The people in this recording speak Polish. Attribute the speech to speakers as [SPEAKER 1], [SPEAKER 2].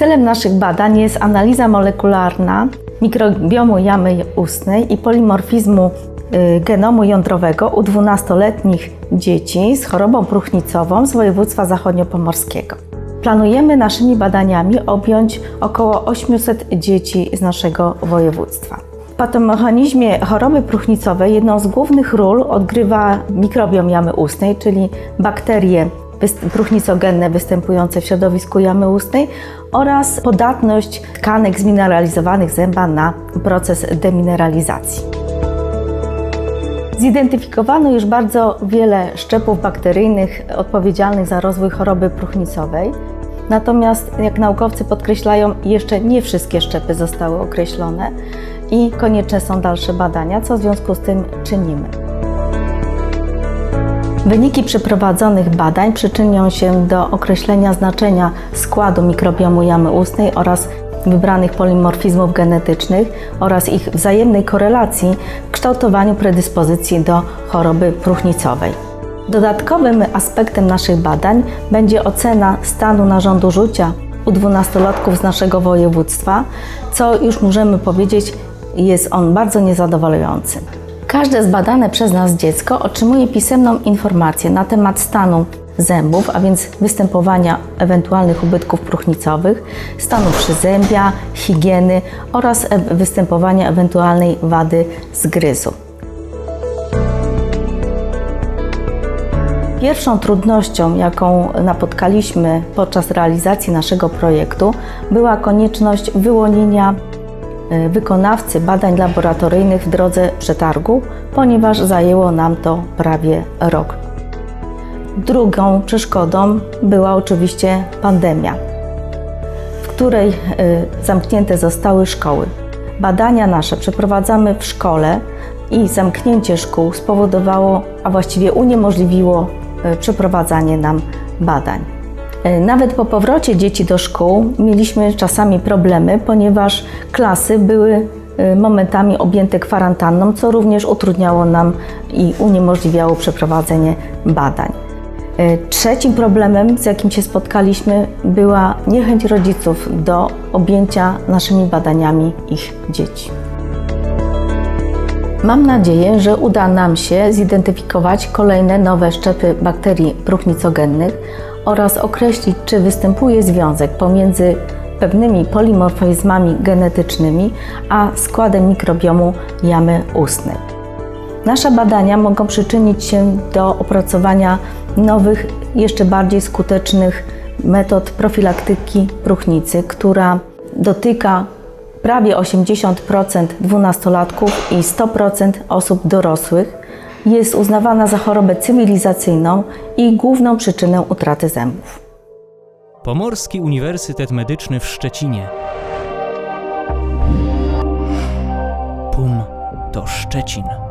[SPEAKER 1] Celem naszych badań jest analiza molekularna mikrobiomu jamy ustnej i polimorfizmu y, genomu jądrowego u 12-letnich dzieci z chorobą próchnicową z województwa zachodniopomorskiego. Planujemy naszymi badaniami objąć około 800 dzieci z naszego województwa. W patomechanizmie choroby próchnicowej jedną z głównych ról odgrywa mikrobiom jamy ustnej, czyli bakterie próchnicogenne występujące w środowisku jamy ustnej oraz podatność tkanek zmineralizowanych zęba na proces demineralizacji. Zidentyfikowano już bardzo wiele szczepów bakteryjnych odpowiedzialnych za rozwój choroby próchnicowej. Natomiast, jak naukowcy podkreślają, jeszcze nie wszystkie szczepy zostały określone i konieczne są dalsze badania, co w związku z tym czynimy. Wyniki przeprowadzonych badań przyczynią się do określenia znaczenia składu mikrobiomu jamy ustnej oraz wybranych polimorfizmów genetycznych oraz ich wzajemnej korelacji w kształtowaniu predyspozycji do choroby próchnicowej. Dodatkowym aspektem naszych badań będzie ocena stanu narządu rzucia u dwunastolatków z naszego województwa, co już możemy powiedzieć jest on bardzo niezadowalający. Każde zbadane przez nas dziecko otrzymuje pisemną informację na temat stanu zębów, a więc występowania ewentualnych ubytków próchnicowych, stanu przyzębia, higieny oraz e- występowania ewentualnej wady zgryzu. Pierwszą trudnością, jaką napotkaliśmy podczas realizacji naszego projektu, była konieczność wyłonienia wykonawcy badań laboratoryjnych w drodze przetargu, ponieważ zajęło nam to prawie rok. Drugą przeszkodą była oczywiście pandemia, w której e, zamknięte zostały szkoły. Badania nasze przeprowadzamy w szkole i zamknięcie szkół spowodowało, a właściwie uniemożliwiło e, przeprowadzanie nam badań. E, Nawet po powrocie dzieci do szkół mieliśmy czasami problemy, ponieważ klasy były e, momentami objęte kwarantanną, co również utrudniało nam i uniemożliwiało przeprowadzenie badań. E, Trzecim problemem, z jakim się spotkaliśmy, była niechęć rodziców do objęcia naszymi badaniami ich dzieci. Mam nadzieję, że uda nam się zidentyfikować kolejne nowe szczepy bakterii próchnicogennych oraz określić, czy występuje związek pomiędzy pewnymi polimorfizmami genetycznymi a składem mikrobiomu jamy ustnej. Nasze badania mogą przyczynić się do opracowania nowych, jeszcze bardziej skutecznych metod profilaktyki próchnicy, która dotyka prawie 80% dwunastolatków i 100% osób dorosłych. Jest uznawana za chorobę cywilizacyjną i główną przyczynę utraty zębów.
[SPEAKER 2] Pomorski Uniwersytet Medyczny w Szczecinie. PUM to Szczecin.